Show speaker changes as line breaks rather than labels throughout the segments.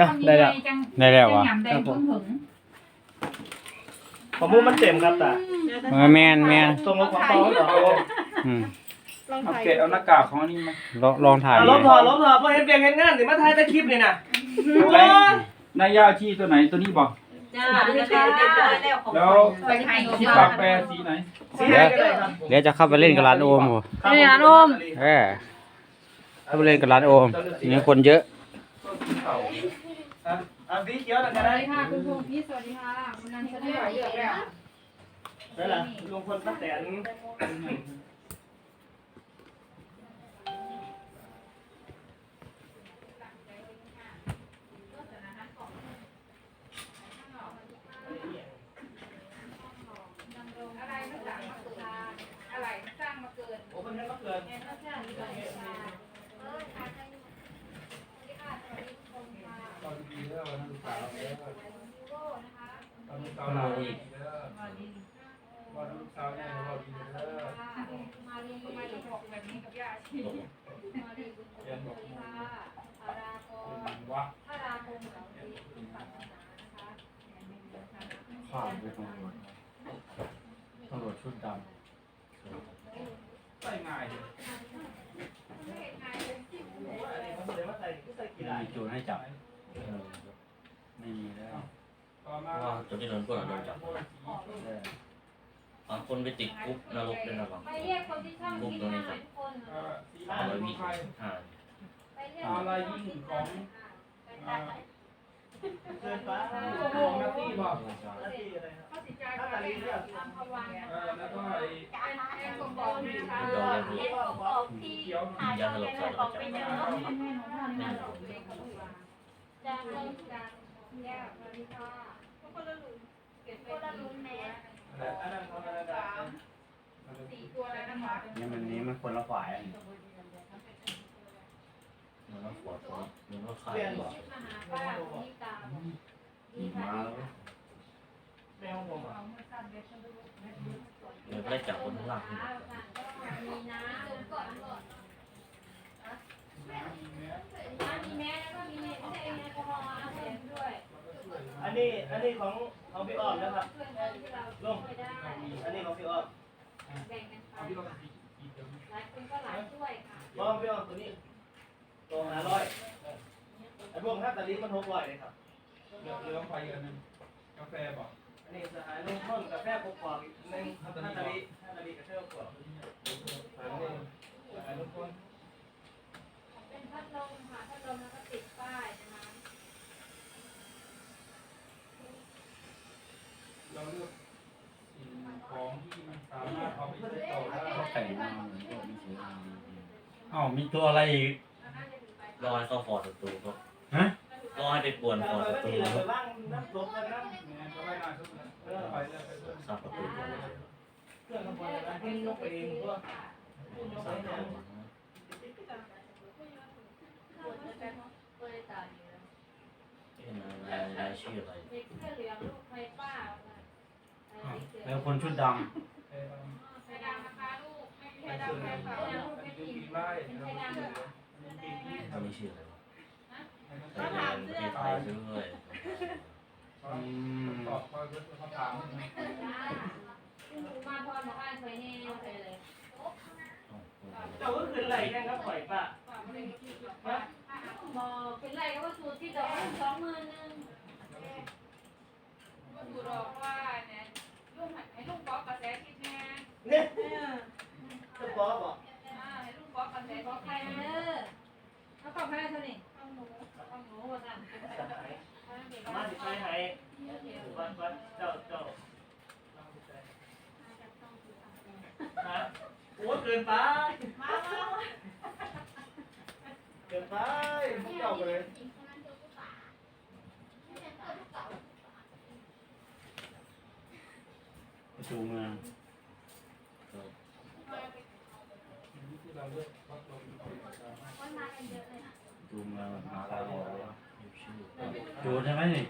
อะได้แล้ว
จัง
ได้แล้ว
จัง
วะ
หยำได้พุ่งถึง
ของมูมันเต็มครับแต่
เออแม่นแม่น
ตรงกับของเปาเหรอ
อืม
ลอง
เอา
ถ่าย
เกะเอาหน้ากากของอันนี้มา
ลองลองถ่าย
อะลบถอดลบถอดเพราะเห็นเบียงเห็นงานถึงมาถ่ายแต่คลิปนี่นะโอ้ย
นายยาที่ตัวไหนตัวนี้บอก
จ้าแล้วก็เรียบร้อยแล้วของ
แล้ว
ไปไทย
ที่
เด้อ
ปากแปรสีไหน
สีแดงก็ได้ครับ
เดี๋ยวจะเข้าไปเล่นกับร้านโอมบ่
ครับผม
เออเข้าไปเล่นกับร้านโอมมีคนเยอะ
อะอะสีเขียวนะ
ส
ก็
วัส
ได้
ดีค่ะ คุณพงษ์พี่สวัสดีค่ะ คุณนันท์ได้เลือกแล้ว
ได้ละลุงพลป้าแตน
อะไรไม่สร้างมาเกิดอะไรสร้างมาเกิด
โอ้คนนี้ก็เกิน
เราอีกวันลูกสาวเนี่ยเราดีเด้อ
มาเรียนก็มาจะบอกแบบนี้กับย่าชี
เรียนบอกว่าข้าวไปตำรวจตำรวจชุดดำใส่ง่ายเลย
เขาเลยว่าใส่ใส่กี่
ไม่
ลาย
มีโจรให้จับไม่มีแล้ว
ว่าตัวที่โดนพวกเราโดนจับ
บา
งคนไปติดคุกนรกด้วยนะบาง
ไปเรียกคนที่ช่างที่หน้าทุกคน
เอ่อสี
สา
อะ
ม
ไร
ร้อยวิ
ใคร
ห้า
ไปเรียก
อะไรยิ่งของเอ่อ
เกินฟ้า
ของหน้าที่บอก
หน้าที่อะไรครับ
ข้าสิจารย์การเรื่องทำพวัง
เออแล้วก็ไอ้
เป็นแอนกบอกนะคะ
โดนเลย
เขียว
ยาสลบใส่แล้วก็จับ
แม่หนูท่านแม่หนูเองกับพวังจากเรื่องจากแย่สวัสดีค่ะคนละลุนเก็บไปคนละลุนแม่
อันนั้นของอะไรนะ
สี่ตัวแล้วนะคะ
นี่มันนี้มันคนละฝ่ายอันนี้
เหมือนว่าขวดของเหมือนว่าคาย
มาหาป้าที่ตาดี
มา
ค่ะ
แล้ว
แมวผมอะ
เดี๋ยวก็ได้จับคนข้างล่างขึ้นมา
มีน้ำก่อนก่อนน้ำมีแม่แล้วก็มีไม่ใช่แอลกอฮอล์นะเสียด้วย
อันนี้ อันนี้ของ ของพี่อ้อมนะครับ
เพื่อนที่เราช่วยได้
อันนี้ของพี่อ้อม
แบ่งกันไป
เอาที่เราสีสีเขียว
หลายคนก็หลายช่วยค่ะ
มองพี่อ้อมตัวนี้ตัวห้าร้อยไอ้พวกฮัตตาลีมันหกร้อยเลยครับ
เหลือเหลือไฟอันหนึงกาแฟบอก
อันนี้สหายลงต้นกาแฟกกอกอีกหนึ่งฮัตตาลีฮัตตาลีกาแฟกกอกอันนี้สหายลงต้น
เป็นพัดลมค่ะพัดลมแล้วก็ติดป้ายนะคะ
เราเลือกสิ่งของที่มันสามารถเอาไปใช้ต่อได้
เขาแต่งมาเหมือนพวกนี้สวยงาม อ้าวมีตัวอะไรอีก
รอให้เข้าฟอร์ดศัตรูครับ
ฮะ
รอให้ไปป่วนฟอร์ดศัตรู
เรา
ค
ไป
รับ
ว่างน้ำลบกันน้ำ
แม่ก็ไม่น่าชุดนะเออไปแล้วไปเลย
ซับประตูก่อนเลย
เครื่องขบวนการให้ยกไปเองก็ยกไป
ซับ
เอ
ประ
ง
ตูก่อนเป็นอะไรรายชื่ออะไร
เด็กเสื้อเหลืองลูกไฟป้า
อ้าวแล้วคนชุดด
เออ
ไฟดำนะคะลูกไม่
ไป
ใช่
เจอ
ดำ
เล
ไฟ
ย
ขาว ลูกไม่
ดู
กิน
ปีไล่เราไปเจอเลย
อันนี้ชื่ออะไรวะ
ให้
ไท
เขา
ยแลนด์ประเทศไทยด้วยำ
อืม
ตอบเขาเขาถาม
คุณหนูมาพรบอกว่าเคยแน่เคยเลย
เจ้าก็คืออะไรแค่ครับปล่อยป่ะ
บอกเป็นไรก็ว่าสูตรที่ดอกสองหมื่นนึง
ก็ดูดอกว่าเนี่ยลุงให้ลุงบอกกระแสคิดแน่
เนี่ยจะบอกบอก
อ่าให้ลุง บอก
ใครเด้อเขาตอบให้เท่านี้ต้องหนูต้องหนูว่าสั่น
มาสิไปให้วัดวัดเจ้าเจ้าฮะโอ้เกินไป มาเกินไปพวกเจ้าเลย
ประตูเมือง
ที่เราเลือกวัดลง
ประตูเมืองมหาลัยบอกว่า
ชื่อ
โจรใช่ไหมนี่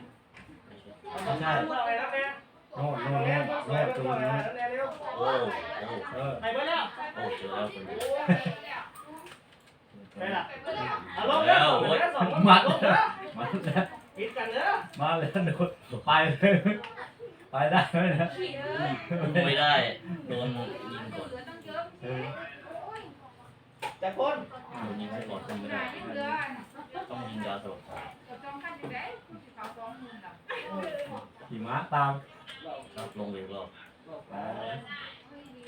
ไม่ใช่
ไม่ใช่อะไรนะแม่
โน่นโน่นโน่นโน่นโจรโน่น
โอ้โอ้
เออ
ไปแล้ว
โอ้เจอแล้วคนนี้
ไปละเอาลงแล้วสอง
มัด
ลงแล้ว
ม
มาแล้ว
ปิดกันเด้อ
มาเลยโดดไปเลยไปได้ไหมนะ
ขี่เอ้ย
ไม่ได้โดนยิงก่อน
แต่คน
โดนยิงไปก่อนก็ไม่
หา
ได้
ยเหลือ
ต้องยิงยาสลบ
กับจองขั้นอยู่ได้เขาสองหมื่นละ
ขี่ม้าตาม
ครับลงเร็วรอบ
เฮ้ยดี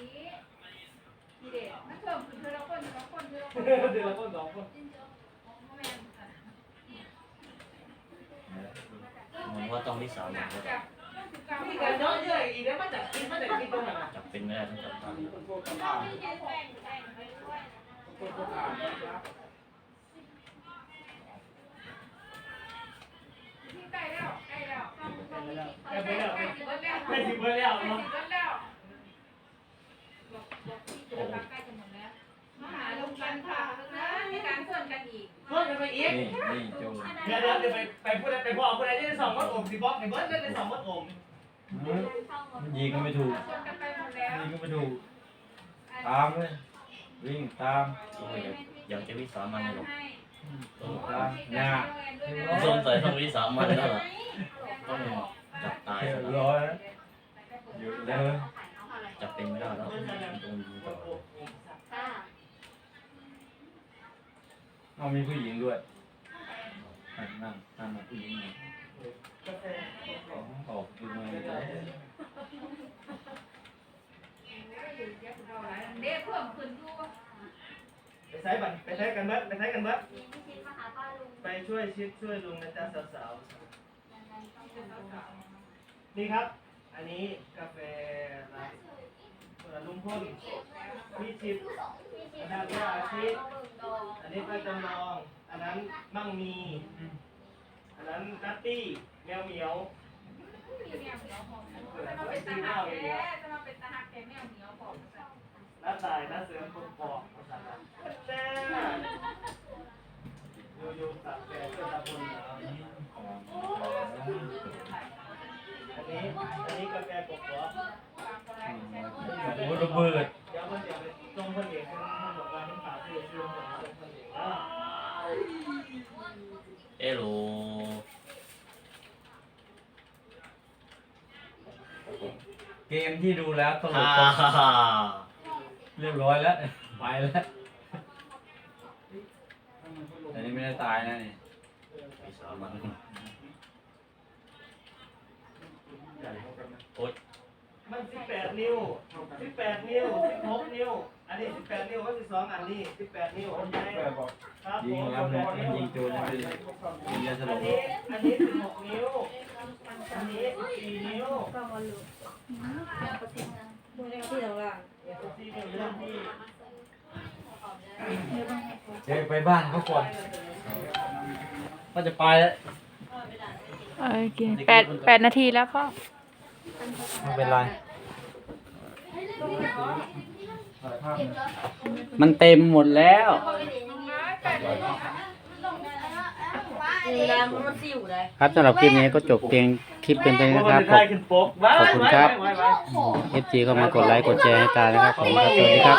ดีเด็ดมันเพิ่มขึ้นเธอละคนเธอละคนเธอละคน
เดือนละคนสองคน
แม่
เหมือนว่าต้องที่สามอย่างแล้ว
จับสิบเก้า
มี
ที่
กา
กั
ร
น
ย้อนเยอะอีกแล้วมาจากกินมาจากกินตรงไหน
จับเป็นไม่ได้ต้องจับตา
ใกล้แล้วใกล้แล้ว
ใกล้ไปแล้ว
ใกล้ใกล้แล้ว
ใกล้ถึงแล้ว
ใกล้ถึงแล้วบอกบอกที่จะใกล้จะหมดแล้วมหาลงกันค่ะนะมีการส่วนกันอีก
พิ่มกันไปอีก
นี่จ
เดี๋ยวเดี๋ยวเดี๋ยวไปไปพูดไปพ่อพูดอะไรที่สองมัดอมสิบอกเห็นเบิร์ดได้สองมัดอม
มันยิงก็ไม่ถูกยิงก็ไม่ถูกตามเลย วิ่งตาม
โอ้ยอยากจะวิสามันหรอก
ตามหน้า
สงสัยต้องวิสามันแล้วล่ะต้องจับตาย
เรีย
ซะ
บ
แล้ว
ร้อยแล้วอยู่เลย
จับเป็นไม่ได้แล้วโดนยิงก่อน
เอามีผู้หญิงด้วยนั่งนั่งนั่งมาผู้หญิงหน่อยออกดูมาเลย
เด็กเพิ่มขึ้นดู
ไปใช้บัตรไปใช้กันเบิร์ดไปใช้กันเบิร์ดไปช่วยชิดช่วยลุงนะจ๊ะสาวๆนี่ครับ อันนี้กาแฟร้านลุงพ่นพี่ชิปอันนั้นก็อาชีพอันนี้ป้าจำลอง อันนั้นมั่งมี อันนั้นนัตตี้แมวเหมียว
จะมาเป็นตาหักแก่จะมาเป็นตาหักแก่แมวเห นียวผอม
น้าตายน้าเสือปกปอกภาษาแน่โยโย่ตัดแกเพื่อตาบุญอันนี้อันนี้กาแฟปกปอ
โอ้ระเบิด
เดี๋ยวคนเดี๋ยวไปตรงคนเอกคนคนบอกว่าให้ฝากซื้อซื้อผมส่งคนเอกนะ
เอโล
เกมที่ดูแล้วตล
ฮ่ากฮ่าฮ่า
เรียบร้อยแล้ว ไปแล้ว อันนี้ไม่ได้ตายนะนี่
วิสามันโอ๊ย
มันสิบแปดนิ้วสิบแปดนิ้วสิบหกนิ้ว อันนี้สิบแปดนิ้วก็สิบสองอันนี้สิบแปดนิ้วอันนี้ครับผ
ยิง
ม
แล้วเนี่ยมันยิงโจรนะยิงยาสล
อัน
บ
นี้ อันนี้สิบหกนิ้ว อันนี้สิบสี่นิ้ว
ดูในที่เราล่ะ
สิบสี่นิ้วเรื่องที่
เดี๋ยวไปบ้านเขาก่อนก็จะไปแล้ว
โอเคแปดแปดนาทีแล้วพ่อ
ไม่เป็นไร มันเต็มหมดแล้ว
น้ำมันสิวเลย
ครับสำหรับคลิปนี้ก็จบเพียงคลิปเป็นเท่านี้นะครับขอบ
ขึ้นปก
ขอบคุณครับเอฟจีเข้ามากดไลค์กดแชร์ให้ตานะครับผมครับสวัสดีครับ